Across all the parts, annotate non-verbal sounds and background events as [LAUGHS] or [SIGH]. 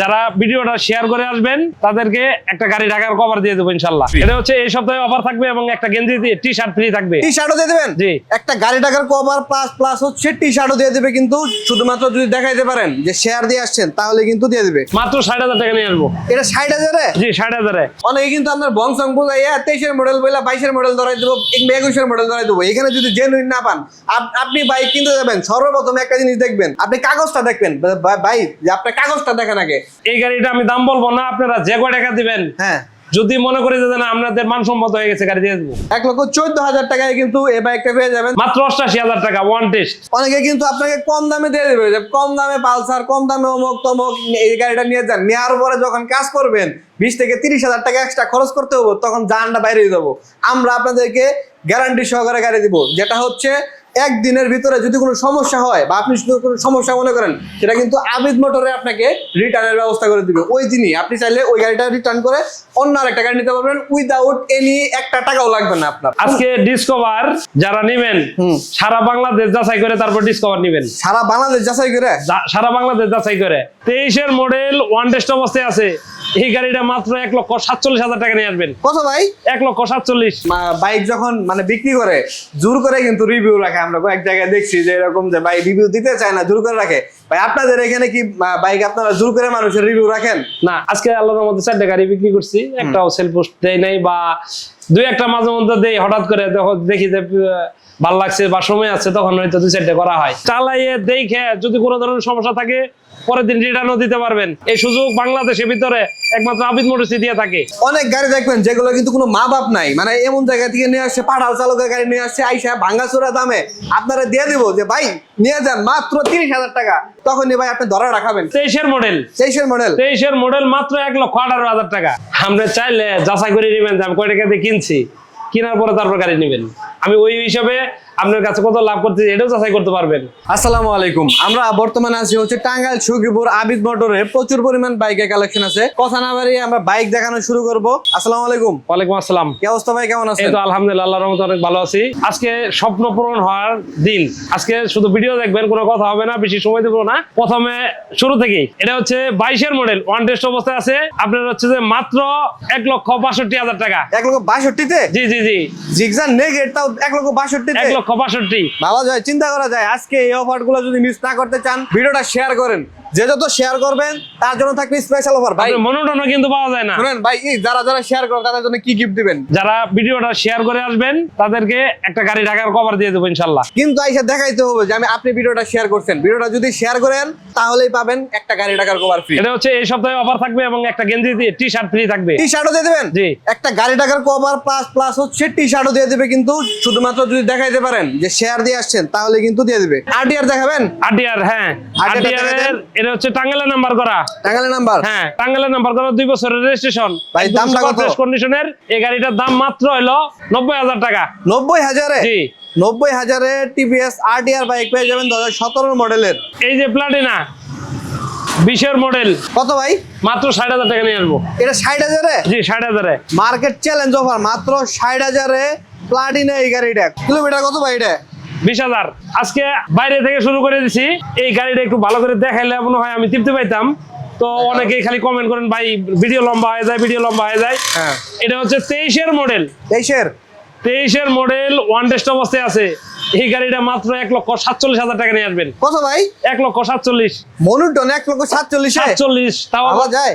যারা ভিডিওটা শেয়ার করে আসবেন তাদেরকে একটা গাড়ি ঢাকার কভার দিয়ে দেবো ইনশাল্লাহ। এটা হচ্ছে এই সপ্তাহে অফার থাকবে এবং একটা গেঞ্জি দিয়ে টি শার্ট ফ্রি থাকবে। টি শার্টও দিয়ে দেবেন? জি। একটা গাড়ি টাকার কভার প্লাস প্লাস হচ্ছে টি শার্টও দিয়ে দেবে কিন্তু শুধুমাত্র যদি দেখাইতে পারেন যে শেয়ার দিয়ে আসছেন তাহলে কিন্তু দিয়ে দেবে। মাত্র ষাট হাজার টাকা নিয়ে আসব। এটা ষাট হাজারে? জি ষাট হাজারে। অনেকে কিন্তু আপনার বংশং বুঝাইয়া তেইশের মডেল বইলা বাইশের মডেল ধরাই দেবো কিংবা একুশের মডেল ধরাই দেবো। এখানে যদি জেনুইন না পান আপনি বাইক কিনতে যাবেন সর্বপ্রথম একটা জিনিস দেখবেন আপনি কাগজটা দেখবেন ভাই যে আপনার কাগজটা দেখেন আগে। এই গাড়িটা আমি দাম বলব না আপনারা যে কয় টাকা দিবেন হ্যাঁ। যদি মনে করে যে না আপনাদের মানসম্মত হয়ে গেছে গাড়ি দিয়ে দেবো। এক লক্ষ চোদ্দ হাজার টাকায় কিন্তু এই বাইকটা পেয়ে যাবেন। মাত্র অষ্টাশি হাজার টাকা ওয়ান টেস্ট অনেকে কিন্তু আপনাকে কম দামে দিয়ে দেবে যে কম দামে পালসার কম দামে অমুক তমুক এই গাড়িটা নিয়ে যান। নেওয়ার পরে যখন কাজ করবেন বিশ থেকে তিরিশ হাজার টাকা এক্সট্রা খরচ করতে হব তখন জানটা বাইরে দিয়ে দেবো। আমরা আপনাদেরকে গ্যারান্টি সহকারে গাড়ি দিব যেটা হচ্ছে একদিনের ভিতরে যদি কোনো সমস্যা হয় বা আপনি যদি কোনো সমস্যা মনে করেন সেটা কিন্তু আবিদ মোটরে আপনাকে রিটার্নের ব্যবস্থা করে দিবে। ওই দিনই। আপনি চাইলে ওই গাড়িটা রিটার্ন করে অন্য আরেকটা গাড়ি নিতে পারবেন উইদাউট এনি একটা টাকাও লাগবে না আপনার। আজকে ডিসকভার যারা নিবেন। সারা বাংলাদেশ যাচাই করে তারপর ডিসকভার নিবেন। সারা বাংলাদেশ যাচাই করে? সারা বাংলাদেশ যাচাই করে। তেইশের মডেল ওয়ান টেস্ট অবস্থায় আছে। এই গাড়িটা মাত্র এক লক্ষ সাতচল্লিশ হাজার টাকা নিয়ে আসবেন। কত ভাই? এক লক্ষ সাতচল্লিশ। বাইক যখন মানে বিক্রি করে জোর করে কিন্তু রিভিউ রাখে। আমরা কয়েক জায়গায় দেখছি যে এরকম যে ভাই রিভিউ দিতে চায় না জোর করে রাখে। ভাই আপনাদের এখানে কি বাইক আপনারা জোর করে মানুষের রিভিউ রাখেন? না আজকে আল্লাহর মধ্যে চারটে গাড়ি বিক্রি করছি। একটাও সেল পোস্ট দেয় নাই বা দুই একটা মাঝে মধ্যে দেই হঠাৎ করে দেখো দেখি যে আহ, ভালো লাগছে বা সময় আছে তখন হয়তো দুই চারটে করা হয়। চালাইয়ে দেখে যদি কোনো ধরনের সমস্যা থাকে পরের দিন রিটার্নও দিতে পারবেন। এই সুযোগ বাংলাদেশের ভিতরে একমাত্র আবিদ মোটরসি দিয়ে থাকে। অনেক গাড়ি দেখবেন যেগুলো কিন্তু কোনো মা বাপ নাই। মানে এমন জায়গা থেকে নিয়ে আসছে পাঠাও চালকের গাড়ি নিয়ে আসছে আইসা ভাঙ্গাচোরা দামে। আপনারা দিয়ে দিব যে ভাই নিয়ে যান মাত্র তিরিশ হাজার টাকা। তখনই ভাই আপনি ধরা রাখাবেন। তেইশের মডেল তেইশের মডেল তেইশের মডেল মাত্র এক লক্ষ আঠারো হাজার টাকা। আপনি চাইলে যাচাই করে নেবেন যে আমি কয় টাকা দিয়ে কিনছি। কেনার পরে তারপর গাড়ি নেবেন। আমি ওই হিসাবে আপনার কাছে কত লাভ করতেছি এটাও যাচাই করতে পারবেন। আসসালামু আলাইকুম। আমরা বর্তমানে আছি হচ্ছে টাঙ্গাইল সুখীপুর আবিদ মোটরে। প্রচুর পরিমাণ বাইকের কালেকশন আছে। কথা না বাড়িয়ে আমরা বাইক দেখানো শুরু করব। আসসালামু আলাইকুম। ওয়ালাইকুম আসসালাম। কি অবস্থা ভাই কেমন এই তো আলহামদুলিল্লাহ আল্লাহর রহমতে অনেক ভালো আছি। আজকে স্বপ্ন পূরণ হওয়ার দিন। আজকে শুধু ভিডিও দেখবেন কোনো কথা হবে না বেশি সময় দেবো না। প্রথমে শুরু থেকেই এটা হচ্ছে বাইশের মডেল ওয়ান টেস্ট অবস্থায় আছে। আপনার হচ্ছে যে মাত্র এক লক্ষ বাষট্টি হাজার টাকা। এক লক্ষ বাষট্টিতে? জি জি জি। জিগজান নেগেট তাও এক লক্ষ বাষট্টিতে? এক লক্ষ ভাবা যায় চিন্তা করা যায়, আজকে এই অফার যদি মিস না করতে চান, ভিডিওটা শেয়ার করেন। যে যত শেয়ার করবেন তার জন্য থাকবে স্পেশাল অফার ভাই মনোটনও কিন্তু পাওয়া যায় না। শুনেন ভাই এই যারা যারা শেয়ার করেন তাদের জন্য কি গিফট দিবেন? যারা ভিডিওটা শেয়ার করে আসবেন তাদেরকে একটা গাড়ি ঢাকার কভার দিয়ে দেবো ইনশাল্লাহ। কিন্তু আইসা দেখাইতে হবে যে আমি আপনি ভিডিওটা শেয়ার করছেন। ভিডিওটা যদি শেয়ার করেন তাহলেই পাবেন একটা গাড়ি টাকার কভার ফ্রি এটা হচ্ছে এই সপ্তাহে অফার থাকবে এবং একটা গেঞ্জি দিয়ে টি শার্ট ফ্রি থাকবে। টি শার্টও দিয়ে দেবেন? জি। একটা গাড়ি টাকার কভার প্লাস প্লাস হচ্ছে টি শার্টও দিয়ে দেবে কিন্তু শুধুমাত্র যদি দেখাইতে পারেন যে শেয়ার দিয়ে আসছেন তাহলে কিন্তু দিয়ে দেবে। আরটিআর দেখাবেন? আরটিআর হ্যাঁ। আরটিআর। এটা হচ্ছে টাঙ্গাইলের নাম্বার করা। টাঙ্গালের নাম্বার? হ্যাঁ টাঙ্গাইলের নাম্বার করা দুই বছরের রেজিস্ট্রেশন ভাই, দামটা কত? কন্ডিশনের এই গাড়িটার দাম মাত্র হলো নব্বই হাজার টাকা। নব্বই হাজারে? জি। নব্বই হাজারে টিভিএস আরটিআর বাইক পেয়ে যাবেন দু হাজার সতেরো মডেলের। এই যে প্লাটিনা বিশের মডেল কত ভাই? মাত্র ষাট হাজার টাকা নিয়ে আসব। এটা ষাট হাজারে? জি ষাট হাজারে। মার্কেট চ্যালেঞ্জ অফার মাত্র ষাট হাজারে প্লাটিনা এই গাড়িটা। কিলোমিটার কত ভাই এটা? বিশ হাজার। আজকে বাইরে থেকে শুরু করে দিছি। এই গাড়িটা একটু ভালো করে দেখাইলে মনে হয় আমি তৃপ্তি পাইতাম। তো অনেকেই খালি কমেন্ট করেন ভাই ভিডিও লম্বা হয়ে যায় ভিডিও লম্বা হয়ে যায়। হ্যাঁ। এটা হচ্ছে তেইশের মডেল তেইশের? তেইশের মডেল ওয়ান টেস্ট অবস্থায় আছে। এই গাড়িটা মাত্র এক লক্ষ সাতচল্লিশ হাজার টাকা নিয়ে আসবেন। কত ভাই? এক লক্ষ সাতচল্লিশ। মনুটন এক লক্ষ সাতচল্লিশে? সাতচল্লিশ তাও পাওয়া যায়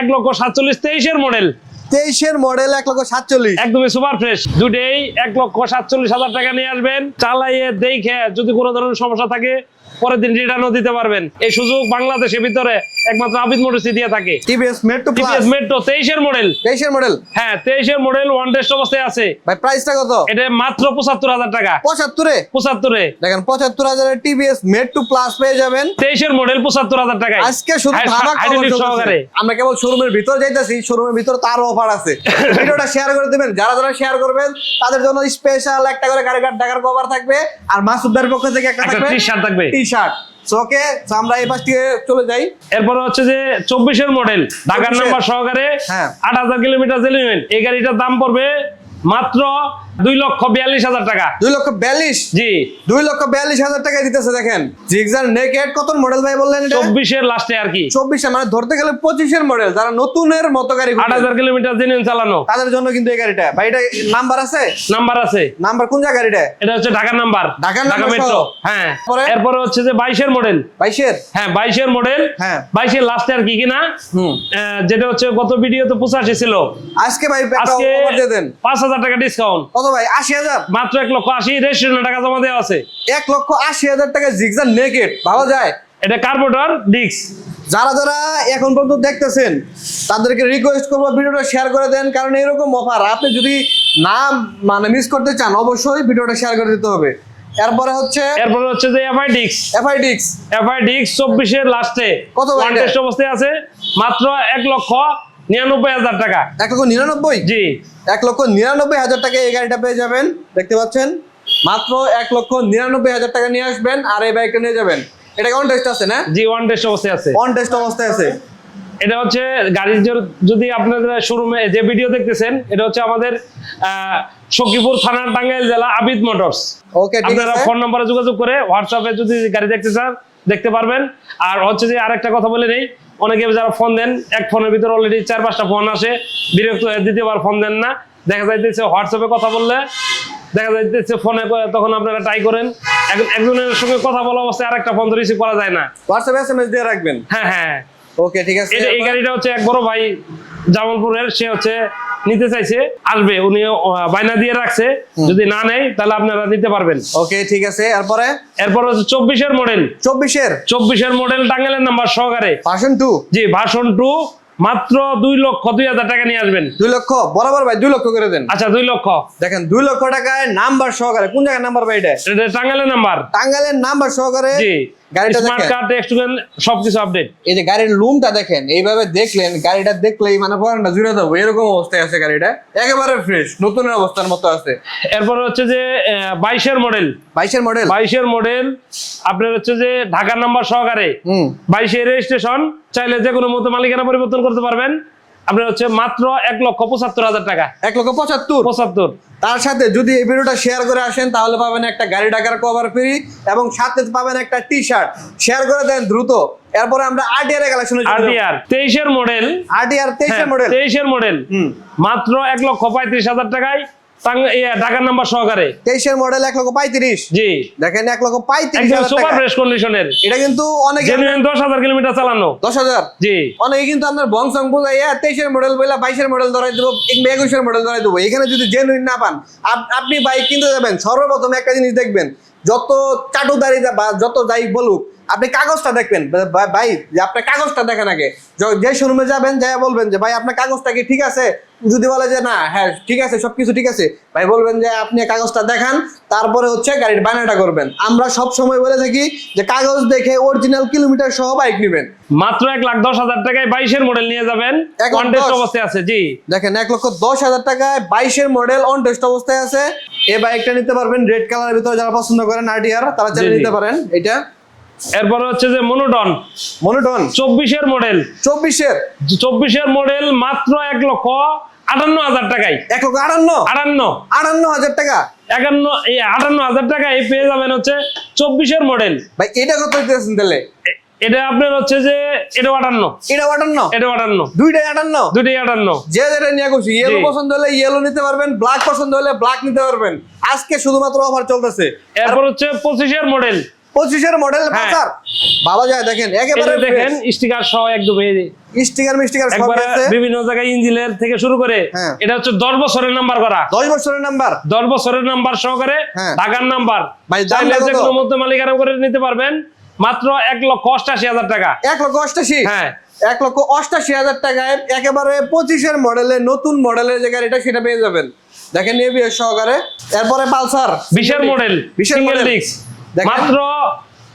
এক লক্ষ সাতচল্লিশ তেইশের মডেল তেইশের মডেল এক লক্ষ সাতচল্লিশ। একদমই সুপার ফ্রেশ দুটেই এক লক্ষ সাতচল্লিশ হাজার টাকা নিয়ে আসবেন। চালাইয়ে দেখে যদি কোনো ধরনের সমস্যা থাকে পরের দিন রিটার্নও দিতে পারবেন। এই সুযোগ বাংলাদেশের ভিতরে একমাত্র আবিদ মোটরসি দিয়ে থাকে। TVS Metro plus TVS Metro তেইশের মডেল তেইশের মডেল হ্যাঁ তেইশের মডেল ওয়ান টেস্ট অবস্থায় আছে। ভাই প্রাইসটা কত? এটা মাত্র পঁচাত্তর হাজার টাকা। পঁচাত্তরে? পঁচাত্তরে। দেখেন পঁচাত্তর হাজারের টিভিএস মেট্রো প্লাস পেয়ে যাবেন। তেইশের মডেল পঁচাত্তর হাজার টাকায়। আজকে শুধু হাই- ধামাকা। সহকারে। আমরা কেবল শোরুমের ভিতর যাইতেছি শোরুমের ভিতর তারও অফার আছে। [LAUGHS] ভিডিওটা শেয়ার করে দিবেন যারা যারা শেয়ার করবেন তাদের জন্য স্পেশাল একটা করে গাড়ি কার্ড টাকার কভার থাকবে। আর মাসুদার পক্ষ থেকে একটা একটা থাকবে টি-শার্ট থাকবে। শার্ট চোখে আমরা এই পাশ থেকে চলে যাই। এরপরে হচ্ছে যে চব্বিশের মডেল ঢাকার নাম্বার সহকারে হ্যাঁ। আট হাজার কিলোমিটার এই গাড়িটার দাম পড়বে মাত্র দুই লক্ষ বিয়াল্লিশ হাজার টাকা। দুই লক্ষ বিয়াল্লিশ? জি। দুই লক্ষ বিয়াল্লিশ হাজার টাকা দিতেছে দেখেন। জিক্সার নেকেট কত মডেল ভাই বললেন চব্বিশের লাস্টে আর কি। চব্বিশে মানে ধরতে গেলে পঁচিশের মডেল যারা নতুনের মতো গাড়ি আট হাজার কিলোমিটার জেনুইন চালানো। তাদের জন্য কিন্তু এই গাড়িটা। ভাই এটা নাম্বার আছে? নাম্বার আছে। নাম্বার কোন জায়গা গাড়িটা এটা হচ্ছে ঢাকার নাম্বার ঢাকার ঢাকা মেট্রো হ্যাঁ। এরপরে হচ্ছে যে বাইশের মডেল বাইশের? হ্যাঁ বাইশের মডেল হ্যাঁ। বাইশের লাস্টে আর কি কিনা? যেটা হচ্ছে গত ভিডিও তো পঁচাশি ছিল। আজকে ভাই আজকে দেন। পাঁচ হাজার টাকা ডিসকাউন্ট কত ভাই? আশি হাজার? মাত্র এক লক্ষ আশি রেজিস্ট্রেশন টাকা জমা দেওয়া আছে। এক লক্ষ আশি হাজার টাকা জিক্সার নেকেট ভাবা যায়? এটা কার্বোটার ডিক্স যারা যারা এখন পর্যন্ত দেখতেছেন তাদেরকে রিকোয়েস্ট করব ভিডিওটা শেয়ার করে দেন কারণ এরকম অফার আপনি যদি না মানে মিস করতে চান অবশ্যই ভিডিওটা শেয়ার করে দিতে হবে। এরপরে হচ্ছে এরপরে হচ্ছে যে এফআই ডিক্স এফআইডিক্স এফআই ডিক্স চব্বিশের লাস্টে কত টেস্ট অবস্থায় আছে। মাত্র এক লক্ষ নিরানব্বই হাজার টাকা। এক লক্ষ নিরানব্বই? জি। এক লক্ষ নিরানব্বই হাজার টাকা এই গাড়িটা পেয়ে যাবেন। দেখতে পাচ্ছেন? মাত্র এক লক্ষ নিরানব্বই হাজার টাকা নিয়ে আসবেন আর এই বাইকটা নিয়ে যাবেন। এটা অন টেস্ট আছে না? জি ওয়ান টেস্ট অবস্থায় আছে। অন টেস্ট অবস্থায় আছে। এটা হচ্ছে গাড়ির যদি আপনাদের শোরুমে যে ভিডিও দেখতেছেন এটা হচ্ছে আমাদের আহ, সখীপুর থানার টাঙ্গাইল জেলা আবিদ মোটরস। ওকে আপনারা ফোন নম্বরে যোগাযোগ করে হোয়াটসঅ্যাপে যদি গাড়ি দেখতে চান দেখতে পারবেন। আর হচ্ছে যে আরেকটা কথা বলে নেই অনেকে যারা ফোন দেন এক ফোনের ভিতরে অলরেডি চার পাঁচটা ফোন আসে বিরক্ত হয়ে দ্বিতীয়বার ফোন দেন না। দেখা যাইতেছে হোয়াটসঅ্যাপে কথা বললে দেখা যাইতেছে ফোনে তখন আপনারা ট্রাই করেন। এক- একজনের সঙ্গে কথা বলা অবস্থায় আর একটা ফোন তো রিসিভ করা যায় না। হোয়াটসঅ্যাপে এসএমএস দিয়ে রাখবেন? হ্যাঁ হ্যাঁ। ওকে ঠিক আছে। এই গাড়িটা হচ্ছে এক বড় ভাই জামালপুরের সে হচ্ছে নিতে চাইছে আসবে। উনি বায়না দিয়ে রাখছে। যদি না নেয় তাহলে আপনারা নিতে পারবেন। ওকে ঠিক আছে। এরপরে? এরপর হচ্ছে চব্বিশের মডেল চব্বিশের? চব্বিশের মডেল টাঙ্গাইলের নাম্বার সহকারে। ভাষণ টু জি ভাষণ টু মাত্র দুই লক্ষ দুই হাজার টাকা নিয়ে আসবেন। দুই লক্ষ? বরাবর ভাই দুই লক্ষ করে দেন। আচ্ছা দুই লক্ষ। দেখেন দুই লক্ষ টাকায় নাম্বার সহকারে। কোন জায়গায় নাম্বার ভাই এটা? টাঙ্গালের নাম্বার টাঙ্গাইলের নাম্বার সহকারে জি। গাড়িটা স্মার্ট দেখেন। কার্ড টেক্সট সবকিছু আপডেট এই যে গাড়ির লুমটা দেখেন এইভাবে দেখলেন গাড়িটা দেখলেই মানে জুড়ে এরকম অবস্থায় আছে গাড়িটা। একেবারে ফ্রেশ নতুনের অবস্থার মতো আছে। এরপর হচ্ছে যে বাইশের মডেল বাইশের মডেল বাইশের মডেল আপনার হচ্ছে যে ঢাকার নাম্বার সহকারে। বাইশের রেজিস্ট্রেশন চাইলে যে কোনো মতো মালিকানা পরিবর্তন করতে পারবেন। আপনার হচ্ছে মাত্র এক লক্ষ পঁচাত্তর হাজার টাকা। এক লক্ষ পঁচাত্তর? পঁচাত্তর। তার সাথে যদি এই ভিডিওটা শেয়ার করে আসেন তাহলে পাবেন একটা গাড়ি ডাকার কভার ফ্রি এবং সাথে পাবেন একটা টি শার্ট শেয়ার করে দেন দ্রুত। এরপরে আমরা আরটিআর কালেকশনে আরটিআর তেইশের মডেল আরটিআর তেইশের মডেল তেইশের মডেল হুম। মাত্র এক লক্ষ পঁয়ত্রিশ হাজার টাকায় ঢাকার নাম্বার সহকারে। তেইশের মডেল এক লক্ষ পঁয়ত্রিশ। জি। দেখেন এক লক্ষ পঁয়ত্রিশ একদম সুপার ফ্রেশ কন্ডিশনের এটা কিন্তু অনেক দশ হাজার কিলোমিটার চালানো। দশ হাজার? জি। অনেকে কিন্তু আপনার বংশং বুঝাইয়া তেইশের মডেল বাইশের মডেল ধরাই দেবো কিংবা একুশের মডেল ধরাই দেবো। এখানে যদি জেনুইন না পান আপ- আপনি বাইক কিনতে যাবেন। সর্বপ্রথম একটা জিনিস দেখবেন যত চাটুদারি বা যত যাই বলুক আপনি কাগজটা দেখবেন। ভাই আপনার কাগজটা দেখেন আগে। য- শোরুমে যাবেন যাই বলবেন যে ভাই আপনার কাগজটা কি ঠিক আছে? যদি বলে যে না হ্যাঁ ঠিক আছে সবকিছু ঠিক আছে। ভাই বলবেন যে আপনি কাগজটা দেখান তারপরে হচ্ছে গাড়ির বায়নাটা করবেন। আমরা সব সময় বলে থাকি যে কাগজ দেখে অরিজিনাল কিলোমিটার সহ বাইক নেবেন। মাত্র এক লাখ দশ হাজার টাকায় বাইশের মডেল নিয়ে যাবেন। কন্টেস্ট অবস্থায় আছে জি। দেখেন এক লক্ষ দশ হাজার টাকায় বাইশের মডেল অন টেস্ট অবস্থায় আছে। এই বাইকটা নিতে পারবেন রেড কালারের ভিতরে যারা পছন্দ করেন আরটিআর তারা জি। নিতে পারেন। এটা এরপরে হচ্ছে যে মনোটন মনোটন চব্বিশের মডেল চব্বিশের? চব্বিশের মডেল মাত্র এক লক্ষ আটান্ন হাজার টাকায়। এক লক্ষ আটান্ন? আটান্ন। আটান্ন হাজার টাকা? একান্ন এই আটান্ন হাজার টাকায় পেয়ে যাবেন হচ্ছে চব্বিশের মডেল ভাই এটা কত দিতেছেন তাহলে? এটা আপনার হচ্ছে যে এটা আটান্ন। এটা আটান্ন? এটা আটান্ন। দুইটাই আটান্ন? দুটোই আটান্ন। যে যেটা নিয়ে ইয়েলো পছন্দ হলে ইয়েলো নিতে পারবেন ব্ল্যাক পছন্দ হলে ব্ল্যাক নিতে পারবেন। আজকে শুধুমাত্র অফার চলতেছে। এরপর হচ্ছে পঁচিশের মডেল পঁচিশের মডেল হ্যাঁ। যায় দেখেন একেবারে দেখেন স্টিকার সহ একদম স্টিকার মিস্টিকার সব আছে। বিভিন্ন জায়গায় ইঞ্জিনের থেকে শুরু করে হ্যাঁ। এটা হচ্ছে দশ বছরের নাম্বার করা। দশ বছরের নাম্বার দশ বছরের নাম্বার সহকারে হ্যাঁ। ঢাকার নাম্বার ভাই, চাইলে যে? কোনো মধ্যে মালিকানা করে নিতে পারবেন মাত্র এক লক্ষ অষ্টাশি হাজার টাকা। এক লক্ষ অষ্টাশি? হ্যাঁ। এক লক্ষ অষ্টাশি হাজার টাকায় একেবারে পঁচিশের মডেলের নতুন মডেলের যে গাড়িটা সেটা পেয়ে যাবেন। দেখেন এবিএস সহকারে। এরপরে পালসার। বিশের মডেল বিশের দেখেন। মাত্র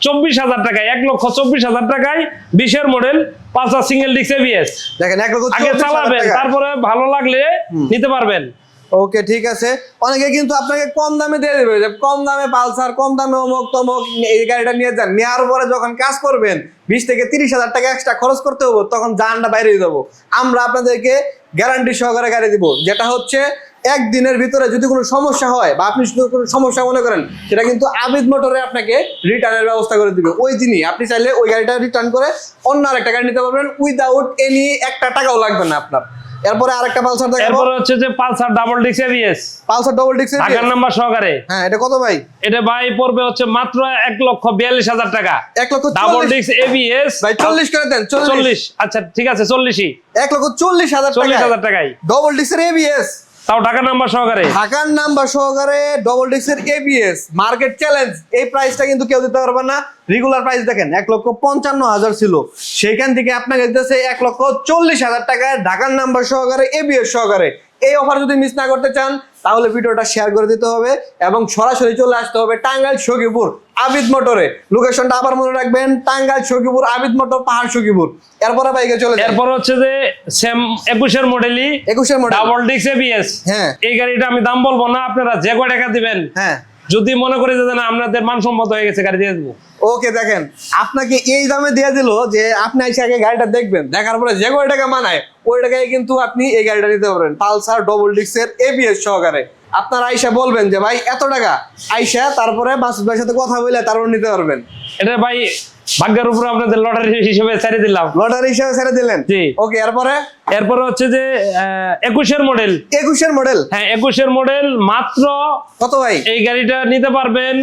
চব্বিশ হাজার টাকায় এক লক্ষ চব্বিশ হাজার টাকায় বিশের model Pulsar single disc ABS দেখেন এক লক্ষ আগে চালাবেন তারপরে ভালো লাগলে নিতে পারবেন। ওকে ঠিক আছে। অনেকে কিন্তু আপনাকে কম দামে দিয়ে দেবে যে কম দামে পালসার কম দামে অমুক তমুক এই গাড়িটা নিয়ে যান। নেওয়ার পরে যখন কাজ করবেন বিশ থেকে তিরিশ হাজার টাকা এক্সট্রা খরচ করতে হব তখন জানটা বাইরে দেবো। আমরা আপনাদেরকে গ্যারান্টি সহকারে গাড়ি দিব যেটা হচ্ছে একদিনের ভিতরে যদি কোনো সমস্যা হয় বা আপনি শুধু কোনো সমস্যা মনে করেন সেটা কিন্তু আবিদ মোটরে আপনাকে রিটার্নের ব্যবস্থা করে দিবে। ওই দিনই। আপনি চাইলে ওই গাড়িটা রিটার্ন করে অন্য আর একটা গাড়ি নিতে পারবেন উইদাউট এনি একটা টাকাও লাগবে না আপনার। এরপরে আরেকটা পালসার দেখাবো। এরপর হচ্ছে যে পালসার ডাবল ডিক্স এবিএস পালসার ডবল ডিক্স ঢাকার নাম্বার সহকারে। হ্যাঁ এটা কত ভাই? এটা ভাই পড়বে হচ্ছে মাত্র এক লক্ষ বিয়াল্লিশ হাজার টাকা। এক লক্ষ ডাবল ডিক্স এবিএস ভাই চল্লিশ করে দেন চল্লিশ। চল্লিশ। আচ্ছা ঠিক আছে চল্লিশই। এক লক্ষ চল্লিশ হাজার চল্লিশ টাকা হাজার টাকায়। ডবল ডিক্সের এবিএস তাও ঢাকার নাম্বার সহকারে? ঢাকার নাম্বার সহকারে ডবল ডিক্সের এবিএস মার্কেট চ্যালেঞ্জ এই প্রাইসটা কিন্তু কেউ দিতে পারবে না। রেগুলার প্রাইস দেখেন, এক লক্ষ পঞ্চান্ন হাজার ছিল। সেইখান থেকে আপনাকে দিতেছে এক লক্ষ চল্লিশ হাজার টাকায় ঢাকার নাম্বার সহকারে এবিএস সহকারে। এই অফার যদি মিস না করতে চান তাহলে ভিডিওটা শেয়ার করে দিতে হবে এবং সরাসরি চলে আসতে হবে টাঙ্গাইল সখীপুর আবিদ মোটরে। লোকেশনটা আবার মনে রাখবেন টাঙ্গাইল সখীপুর আবিদ মোটর পাহাড় সখীপুর। এরপরে বাইকে চলে এরপর হচ্ছে যে সেম একুশের মডেলই একুশের মডেল ডাবল ডিক্স এবিএস হ্যাঁ। এই গাড়িটা আমি দাম বলব না আপনারা যে কয় টাকা দিবেন। হ্যাঁ। যদি মনে করে যে না আপনাদের মানসম্মত হয়ে গেছে গাড়ি দিয়ে দেবো। ওকে দেখেন আপনাকে এই দামে দিয়ে দিল যে আপনি এসে আগে গাড়িটা দেখবেন। দেখার পরে যে কয় টাকা মানায় ওই টাকায় কিন্তু আপনি এই গাড়িটা নিতে পারবেন। পালসার ডবল ডিক্সের এবিএস সহকারে। আপনার আইসা বলবেন যে ভাই এত টাকা? আইসা তারপরে মাসুদ ভাইয়ের সাথে কথা বলে তারপর নিতে পারবেন। এটা ভাই ভাগ্যের উপরে আপনাদের লটারি হিসেবে ছেড়ে দিলাম। লটারি হিসেবে ছেড়ে দিলেন? জি। ওকে এরপরে? এরপরে হচ্ছে যে একুশের মডেল একুশের মডেল হ্যাঁ একুশের মডেল মাত্র কত ভাই? এই গাড়িটা নিতে পারবেন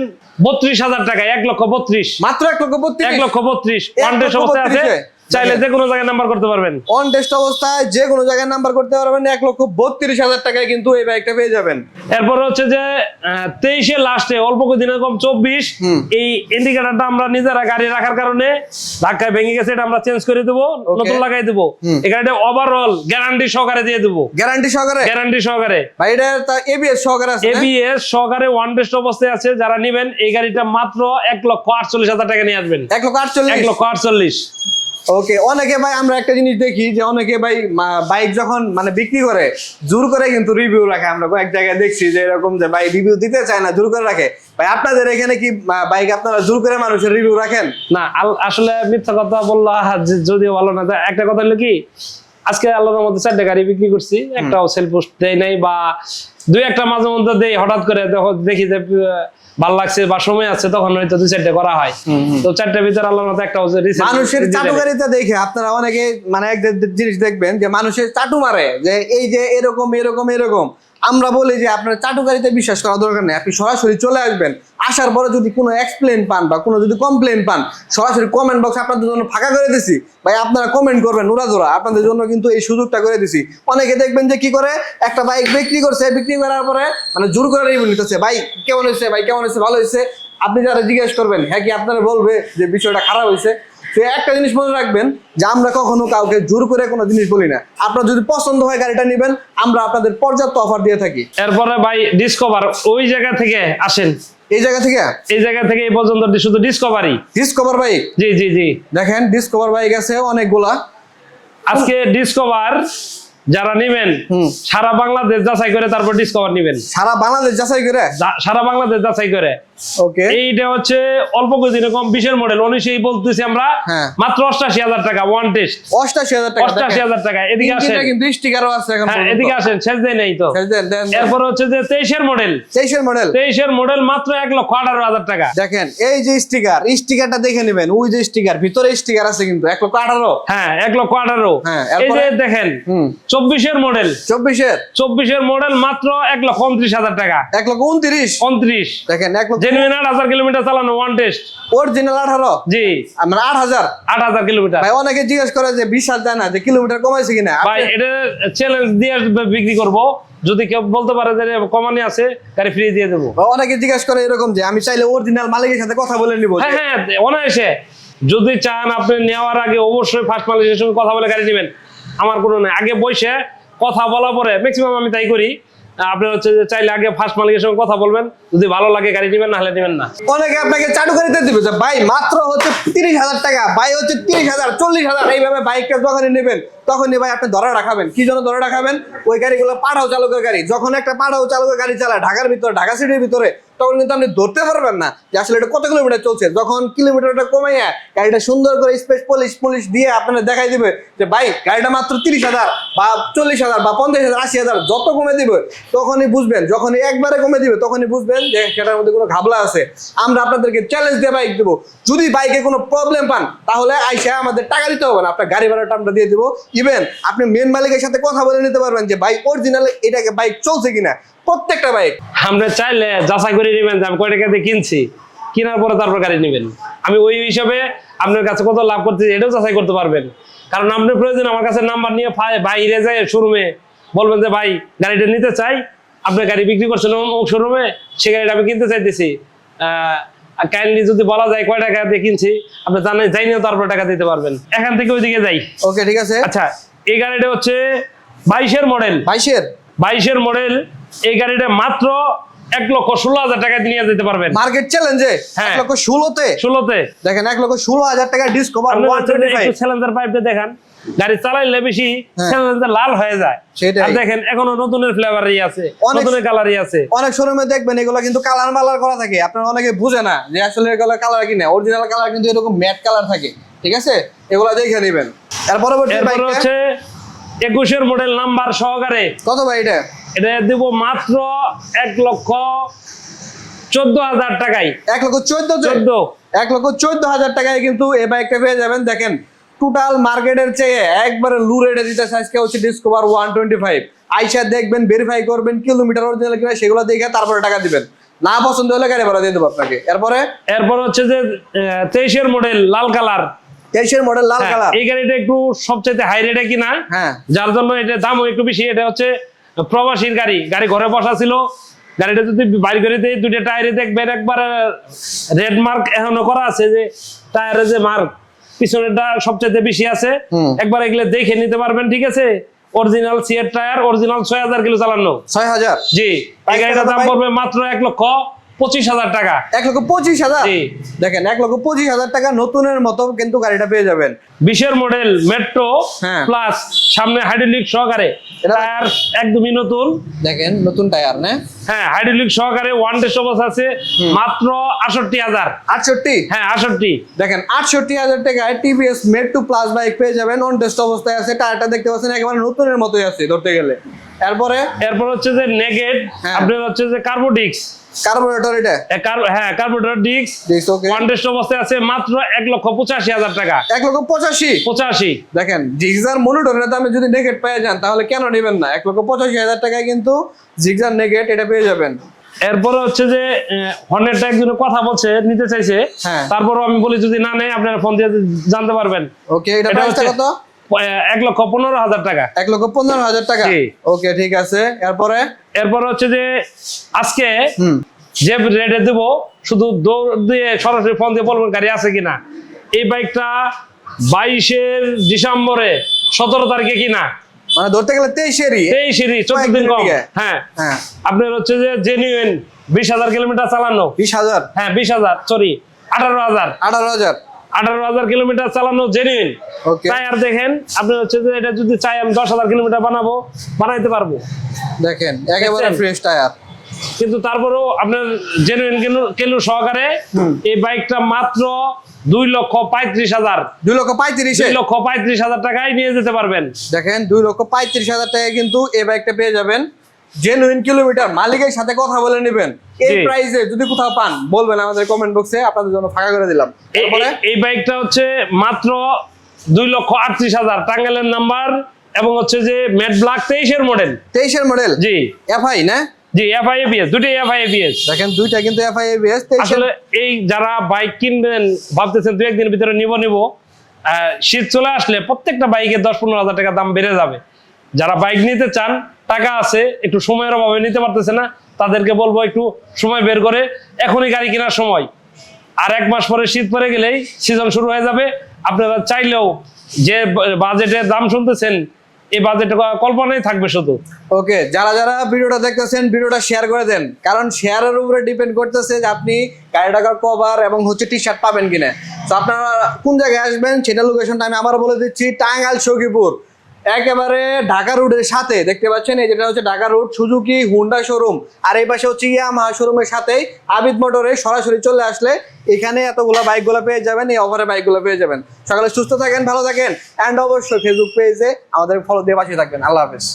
বত্রিশ হাজার টাকা এক লক্ষ বত্রিশ। মাত্র এক লক্ষ বত্রিশ? এক লক্ষ বত্রিশ। আছে। 32 এ? চাইলে যে কোনো জায়গায় নাম্বার করতে পারবেন। অন টেস্ট অবস্থায় যে কোনো জায়গায় নাম্বার করতে পারবেন এক লক্ষ বত্রিশ হাজার টাকায় কিন্তু এই বাইকটা পেয়ে যাবেন। এরপর হচ্ছে যে তেইশে লাস্টে অল্প দিন এরকম চব্বিশ এই ইন্ডিকেটারটা আমরা নিজেরা গাড়ি রাখার কারণে ধাক্কায় ভেঙে গেছে এটা আমরা চেঞ্জ করে দেবো নতুন লাগাই দেবো। এই গাড়িটা ওভারঅল গ্যারান্টি সহকারে দিয়ে দেবো। গ্যারান্টি সহকারে? গ্যারান্টি সহকারে। ভাই এটা এবিএস সহকারে আছে? এবিএস সহকারে ওয়ান টেস্ট অবস্থায় আছে যারা নিবেন এই গাড়িটা মাত্র এক লক্ষ আটচল্লিশ হাজার টাকা নিয়ে আসবেন। এক লক্ষ আটচল্লিশ? এক লক্ষ আটচল্লিশ। ওকে অনেকে ভাই, আমরা একটা জিনিস দেখি যে অনেকে ভাই বাইক যখন মানে বিক্রি করে, জোর করে কিন্তু রিভিউ রাখে। আমরা কয়েক জায়গায় দেখছি যে এরকম যে ভাই রিভিউ দিতে চায় না, জোর করে রাখে। ভাই, আপনাদের এখানে কি বাইক আপনারা জোর করে মানুষের রিভিউ রাখেন? না আসলে মিথ্যা কথা বললা যদি ভালো না। একটা কথা হলো কি, আজকে আল্লাহর মধ্যে চারটে গাড়ি বিক্রি করছি, একটাও সেল পোস্ট দেয় নাই বা দুই একটা মাঝে মধ্যে দেই হঠাৎ করে দেখো- দেখি যে ভালো লাগছে বা সময় আছে তখন হয়তো দুই চারটে করা হয়। তো চারটার ভিতরে আল্লাহর মতো একটা মানুষের চাটুকারিতা দেখে আপনারা অনেকে মানে এক জিনিস দেখবেন যে মানুষের চাটু মারে যে এই যে এরকম এরকম এরকম। আমরা বলি যে আপনার চাটুকারিতে বিশ্বাস করা দরকার নেই। আপনি সরাসরি চলে আসবেন। আসার পরে যদি কোনো এক্সপ্লেন পান বা কোনো যদি কমপ্লেন পান, সরাসরি কমেন্ট বক্স আপনাদের জন্য ফাঁকা করে দিছি। ভাই, আপনারা কমেন্ট করবেন উড়াধুরা আপনাদের জন্য কিন্তু এই সুযোগটা করে দিছি। অনেকে দেখবেন যে কি করে? একটা বাইক বিক্রি করছে। বিক্রি করার পরে মানে জোর করে রিভিউ নিতেছে। ভাই, কেমন হয়েছে? ভাই, কেমন হয়েছে? ভালো হয়েছে? আপনি যারা জিজ্ঞেস করবেন হ্যাঁ কি আপনারা বলবে যে বিষয়টা খারাপ হয়েছে? তো একটা জিনিস মনে রাখবেন যে আমরা কখনো কাউকে জোর করে কোনো জিনিস বলি না। আপনার যদি পছন্দ হয় গাড়িটা নেবেন আমরা আপনাদের পর্যাপ্ত অফার দিয়ে থাকি। এরপরে ভাই ডিসকভার ওই জায়গা থেকে আসেন। এই জায়গা থেকে? এই জায়গা থেকে এই পর্যন্ত শুধু ডিসকভারি ডিসকভার বাইক জি জি জি। দেখেন ডিসকভার বাইক আছে অনেকগুলা। আজকে ডিসকভার যারা নিবেন হুম। সারা বাংলাদেশ যাচাই করে তারপর ডিসকভার নিবেন। সারা বাংলাদেশ যাচাই করে? সারা বাংলাদেশ যাচাই করে। ওকে এইটা হচ্ছে অল্প কিছুদিন কম বিশের মডেল উনিশেই বলতেছি আমরা হ্যাঁ। মাত্র অষ্টাশি হাজার টাকা ওয়ান টেস্ট অষ্টাশি হাজার টাকা অষ্টাশি হাজার টাকা এদিকে আসেন। কিন্তু স্টিকারও আছে এখন হ্যাঁ এদিকে আসেন শেষ দেয় নেই তো। এরপর হচ্ছে যে তেইশের মডেল তেইশের মডেল তেইশের মডেল মাত্র এক লক্ষ আঠারো হাজার টাকা। দেখেন এই যে স্টিকার স্টিকারটা দেখে নেবেন ওই যে স্টিকার ভিতরে স্টিকার আছে কিন্তু এক লক্ষ আঠারো। হ্যাঁ এক লক্ষ আঠারো। হ্যাঁ, এই যে? দেখেন চব্বিশের মডেল চব্বিশের? চব্বিশের মডেল মাত্র এক লক্ষ উনত্রিশ হাজার টাকা। এক লক্ষ উনত্রিশ। উনত্রিশ। দেখেন এক লক্ষ জেনুইন আট হাজার কিলোমিটার চালানো ওয়ান টেস্ট অরিজিনাল আঠারো? জি। আট হাজার? আট হাজার কিলোমিটার ভাই অনেকে জিজ্ঞেস করে যে বিশ্বাস যায় না যে কিলোমিটার কমাইছে কিনা? ভাই এটা চ্যালেঞ্জ দিয়ে বিক্রি করব। যদি কেউ বলতে পারে যে কমানি আছে গাড়ি ফ্রি দিয়ে দেবো। অনেকে জিজ্ঞেস করে এরকম যে আমি চাইলে অরিজিনাল মালিকের সাথে কথা বলে নিব হ্যাঁ হ্যাঁ অনায়াসে। যদি চান আপনি নেওয়ার আগে অবশ্যই ফার্স্ট মালিকের সঙ্গে কথা বলে গাড়ি নেবেন। আমার কোনো নেই। আগে বসে কথা বলা পরে ম্যাক্সিমাম আমি তাই করি। আপনি হচ্ছে যে চাইলে আগে ফার্স্ট মালিকের সঙ্গে কথা বলবেন। যদি ভালো লাগে গাড়ি নেবেন না হলে নেবেন না। অনেকে আপনাকে চাটুকারিতে দিবে যে, ভাই, মাত্র হচ্ছে তিরিশ হাজার টাকা, ভাই, হচ্ছে তিরিশ হাজার, চল্লিশ হাজার। এইভাবে বাইকটা যখন নেবেন, তখনই ভাই আপনি ধরে রাখাবেন। কি জন্য ধরে রাখাবেন? ওই গাড়িগুলো পাঠাও চালকের গাড়ি। যখন একটা পাঠাও চালকের গাড়ি চালায়, ঢাকার ভিতরে, ঢাকা সিটির ভিতরে তখন কিন্তু আপনি ধরতে পারবেন না যে আসলে এটা কত কিলোমিটার চলছে। যখন কিলোমিটারটা কমাইয়া গাড়িটা সুন্দর করে স্পেস পলিশ পলিশ দিয়ে আপনারা দেখাই দিবে যে, ভাই, গাড়িটা মাত্র তিরিশ হাজার বা চল্লিশ হাজার বা পঞ্চাশ হাজার, আশি হাজার, যত কমে দিবে, তখনই বুঝবেন, যখনই একবারে কমে দিবে, তখনই বুঝবেন যে সেটার মধ্যে কোনো ঘাবলা আছে। আমরা আপনাদেরকে চ্যালেঞ্জ দিয়ে বাইক দেবো। যদি বাইকে কোনো প্রবলেম পান, তাহলে আইসা আমাদের টাকা দিতে হবে না। আপনার গাড়ি ভাড়াটা আমরা দিয়ে দিব। ইভেন আপনি মেন মালিকের সাথে কথা বলে নিতে পারবেন যে বাইক অরিজিনাল এটাকে বাইক চলছে কিনা? প্রত্যেকটা বাইক। আপনি চাইলে যাচাই করে নেবেন যে আমি কয় টাকা দিয়ে কিনছি। কেনার পরে তারপর গাড়ি নেবেন। আমি ওই হিসাবে আপনার কাছে কত লাভ করতেছি এটাও যাচাই করতে পারবেন। কারণ আপনার প্রয়োজন আমার কাছে নাম্বার নিয়ে বাইরে যায় শোরুমে বলবেন যে ভাই গাড়িটা নিতে চাই। আপনার গাড়ি বিক্রি করছেন অমুক শোরুমে সে গাড়িটা আমি কিনতে চাইতেছি। কাইন্ডলি যদি বলা যায় কয় টাকা দিয়ে কিনছি আপনি জানেন যাই না তারপর টাকা দিতে পারবেন। এখান থেকে ওইদিকে যাই। ওকে ঠিক আছে। আচ্ছা এই গাড়িটা হচ্ছে বাইশের মডেল বাইশের? বাইশের মডেল এই গাড়িটা মাত্র এক লক্ষ ষোলো হাজার টাকা নিয়ে যেতে পারবেন। মার্কেট চ্যালেঞ্জে হ্যাঁ। এক লক্ষ ষোলোতে? ষোলোতে। দেখেন এক লক্ষ ষোলো হাজার টাকা ডিসকভার সিলিন্ডার পাইপটা দেখান। গাড়ি চালাইলে বেশি হ্যাঁ। লাল হয়ে যায়। সেটাই। দেখেন এখনও নতুনের ফ্লেভারই আছে নতুনের কালারই আছে। অনেক শোরুমে দেখবেন এগুলো কিন্তু কালার মালার করা থাকে। আপনারা অনেকে বুঝে না যে আসলে এগুলো কালার কিনা অরিজিনাল কালার কিন্তু এরকম ম্যাট কালার থাকে। ঠিক আছে? এগুলো দেখে নেবেন। এর পরবর্তী হচ্ছে একুশের মডেল নাম্বার সহকারে। কত ভাই এটা? এটা দিব মাত্র এক লক্ষ চোদ্দ হাজার টাকায়। এক লক্ষ চোদ্দ চোদ্দ। এক লক্ষ চোদ্দ হাজার টাকায় কিন্তু এই বাইকটা পেয়ে যাবেন। দেখেন টোটাল মার্কেটের চেয়ে একবারে লু রেটে দিতে আজকে হচ্ছে ডিসকভার ওয়ান টোয়েন্টি ফাইভ আইসা দেখবেন ভেরিফাই করবেন কিলোমিটার অরিজিনাল কিনা সেগুলো দেখে তারপরে টাকা দিবেন। না পছন্দ হলে গাড়ি ভাড়া দিয়ে দেবো আপনাকে। এরপরে? এরপর হচ্ছে যে তেইশের মডেল লাল কালার। তেইশের মডেল লাল হ্যাঁ, কালার। এই গাড়িটা একটু সবচেয়ে হাই রেটে কিনা। হ্যাঁ। যার জন্য এটা দামও একটু বেশি। এটা হচ্ছে প্রবাসীর গাড়ি গাড়ি ঘরে বসা ছিল। গাড়িটা যদি বাইর করে দেয় দুইটা টায়ারে দেখবেন একবার রেড মার্ক এখনও করা আছে যে টায়ারে যে মার্ক পিছনেটা সবচেয়ে বেশি আছে। একবার এগুলো দেখে নিতে পারবেন ঠিক আছে? অরিজিনাল সিয়ার টায়ার অরিজিনাল ছয় হাজার কিলো চালানো। ছয় হাজার? জি এই গাড়িটা গাড়িটার দাম দাম পড়বে মাত্র এক লক্ষ। পঁচিশ হাজার টাকা। এক লক্ষ পঁচিশ হাজার? দেখেন এক লক্ষ পঁচিশ হাজার টাকা নতুনের মতো কিন্তু গাড়িটা পেয়ে যাবেন। বিশের মডেল মেট্রো। প্লাস সামনে হাইড্রোলিক সহকারে এটা- টায়ার একদমই নতুন। দেখেন নতুন টায়ার না? হ্যাঁ হাইড্রোলিক সহকারে ওয়ান টেস্ট অবস্থা আছে মাত্র আটষট্টি হাজার। আটষট্টি? হ্যাঁ আটষট্টি। দেখেন আটষট্টি হাজার টাকায় TVS Metro plus bike পেয়ে যাবেন অন টেস্ট অবস্থায় আছে টায়ারটা দেখতে পাচ্ছেন একেবারে নতুনের মতোই আছে ধরতে গেলে। এরপরে? এরপর হচ্ছে যে নেগেট হ্যাঁ। আপনার হচ্ছে যে কার্বোডিক্স কার্বোরেটর এটা? হ্যাঁ কার্বোরেটর ওকে ওয়ান অবস্থায় আছে মাত্র লক্ষ পঁচাশি হাজার টাকা। লক্ষ পঁচাশি? পঁচাশি। দেখেন জিগজার মনিটরের দামে যদি নেগেট পেয়ে যান তাহলে কেন নেবেন না? এক লক্ষ পঁচাশি হাজার টাকায় কিন্তু জিগজার নেগেট এটা পেয়ে যাবেন। এরপরে হচ্ছে যে হর্নেটটা একজনের কথা বলছে নিতে চাইছে। হ্যাঁ। তারপরও আমি বলি যদি না নেই আপনারা ফোন দিয়ে জানতে পারবেন। ওকে এটা এটা প্রাইসটা কত? এক লক্ষ পনেরো হাজার টাকা। এক লক্ষ পনেরো হাজার টাকা? ওকে ঠিক আছে। এরপরে? এরপর হচ্ছে যে আজকে যে রেটে দেব শুধু দৌড় দিয়ে সরাসরি ফোন দিয়ে বলবেন গাড়ি আছে কিনা। এই বাইকটা বাইশের ডিসেম্বরে সতেরো তারিখে কিনা। মানে ধরতে গেলে তেইশেরই সিরিজ চোদ্দ দিন কম। হ্যাঁ। হ্যাঁ। আপনার হচ্ছে যে জেনুইন বিশ হাজার কিলোমিটার চালানো। বিশ হাজার। হ্যাঁ বিশ হাজার সরি আঠারো হাজার। আঠারো হাজার। আঠারো হাজার কিলোমিটার চালানো জেনুইন টায়ার দেখেন আপনি হচ্ছে যে এটা যদি চাই আমি দশ হাজার কিলোমিটার বানাবো বানাইতে পারব। দেখেন একেবারে ফ্রেশ টায়ার কিন্তু তারপরেও আপনার জেনুইন কেলু সহকারে এই বাইকটা মাত্র দুই লক্ষ পঁয়ত্রিশ হাজার। দুই লক্ষ পঁয়ত্রিশে লক্ষ পঁয়ত্রিশ হাজার টাকায় নিয়ে যেতে পারবেন। দেখেন দুই লক্ষ পঁয়ত্রিশ হাজার টাকায় কিন্তু এই বাইকটা পেয়ে যাবেন। জেনুইন কিলোমিটার মালিকের সাথে কথা বলে নেবেন। এই প্রাইসে যদি কোথাও পান বলবেন আমাদের কমেন্ট বক্সে আপনাদের জন্য ফাঁকা করে দিলাম। এই- বাইকটা হচ্ছে মাত্র দুই লক্ষ আটত্রিশ হাজার। টাঙ্গাইলের নাম্বার এবং হচ্ছে যে ম্যাট ব্ল্যাক তেইশের মডেল তেইশের মডেল জি। এফআই না? জি এফআই এবিএস দুটোই এফআই এবিএস দেখেন দুইটা কিন্তু এফআই এবিএস তেইশের আসলে এই যারা বাইক কিনবেন ভাবতেছেন দু একদিনের ভিতরে নিব নিব শীত চলে আসলে প্রত্যেকটা বাইকের দশ পনেরো হাজার টাকা দাম বেড়ে যাবে। যারা বাইক নিতে চান টাকা আছে একটু সময়ের অভাবে নিতে পারতেছে না তাদেরকে বলব একটু সময় বের করে এখনই গাড়ি কেনার সময়। আর এক মাস পরে শীত পরে গেলেই সিজন শুরু হয়ে যাবে। আপনারা চাইলেও যে বাজেটের দাম শুনতেছেন এই বাজেটে কল্পনাই থাকবে শুধু। ওকে, যারা যারা ভিডিওটা দেখতেছেন, ভিডিওটা শেয়ার করে দেন। কারণ শেয়ারের উপরে ডিপেন্ড করতেছে যে আপনি গাড়ি টাকার কভার এবং হচ্ছে টি শার্ট পাবেন কিনা। তো আপনারা কোন জায়গায় আসবেন, সেটা লোকেশনটা আমি আবার বলে দিচ্ছি, টাঙ্গাইল, সখীপুর। একেবারে ঢাকা রোডের সাথে, দেখতে পাচ্ছেন, এই যেটা হচ্ছে Dhaka road Suzuki Honda showroom আর এই পাশে হচ্ছে ইয়ামাহা শোরুমের সাথেই আবিদ মোটরে সরাসরি চলে আসলে এখানে এতগুলো বাইকগুলো পেয়ে যাবেন, এই অফারে বাইকগুলো পেয়ে যাবেন। সকালে সুস্থ থাকেন, ভালো থাকেন অ্যান্ড অবশ্যই ফেসবুক পেজে আমাদের ফলো দিয়ে পাশে থাকবেন। আল্লাহ হাফেজ।